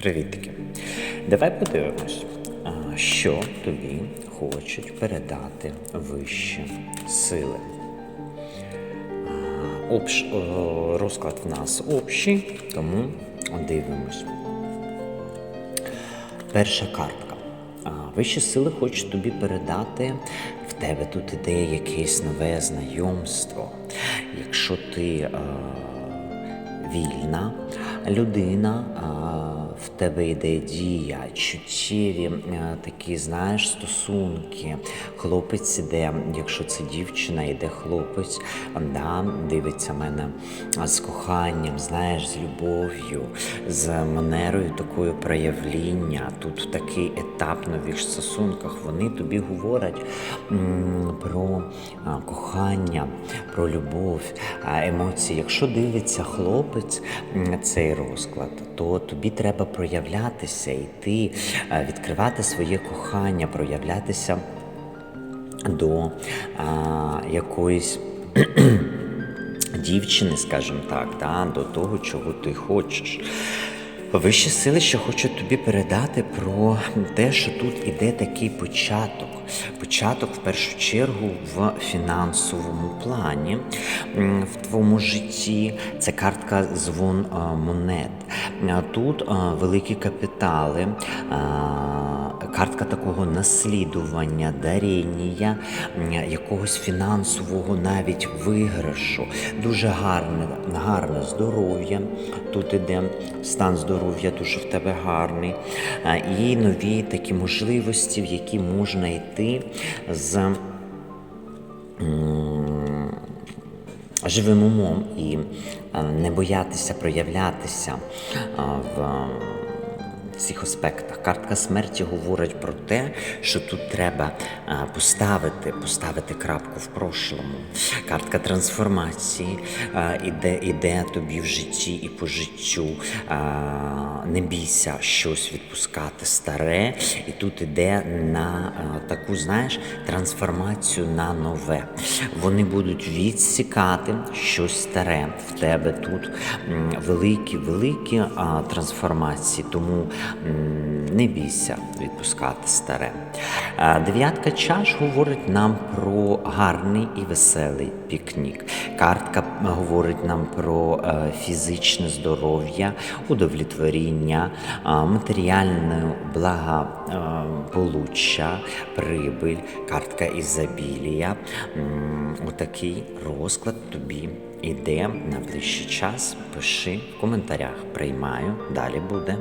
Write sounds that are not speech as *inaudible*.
Привітки. Давай подивимось, що тобі хочуть передати вищі сили. Общ, розклад в нас общий, тому дивимось. Перша картка. Вищі сили хочуть тобі передати. В тебе тут іде якесь нове знайомство. Якщо ти а, вільна людина, а, в тебе йде дія, чуттєві такі, знаєш, стосунки. Хлопець іде, якщо це дівчина, йде хлопець, да, дивиться мене з коханням, знаєш, з любов'ю, з манерою такою проявління. Тут такий етап нових стосунках вони тобі говорять про кохання, про любов, емоції. Якщо дивиться хлопець цей розклад, то тобі треба проявлятися, йти, відкривати своє кохання, проявлятися до а, якоїсь *clears throat* дівчини, скажімо так, да, до того, чого ти хочеш. Вищі сили, ще хочуть тобі передати про те, що тут іде такий початок. Початок в першу чергу в фінансовому плані в твоєму житті. Це картка звон монет. Тут великі капітали. Картка такого наслідування, даріння, якогось фінансового навіть виграшу. Дуже гарне, гарне здоров'я. Тут іде стан здоров'я, дуже в тебе гарний. І нові такі можливості, в які можна йти з. Живим умом і не боятися проявлятися в цих аспектах. Картка смерті говорить про те, що тут треба поставити, поставити крапку в прошлому. Картка трансформації іде, іде тобі в житті і по життю. Не бійся щось відпускати старе, і тут іде на таку, знаєш, трансформацію на нове. Вони будуть відсікати щось старе. В тебе тут великі, великі трансформації, тому не бійся відпускати старе. Дев'ятка чаш говорить нам про гарний і веселий пікнік. Картка говорить нам про е, фізичне здоров'я, удовлетворіння, матеріальне благополуччя, прибиль, картка ізобілія. Отакий розклад тобі іде на ближчий час. Пиши в коментарях. Приймаю, далі буде.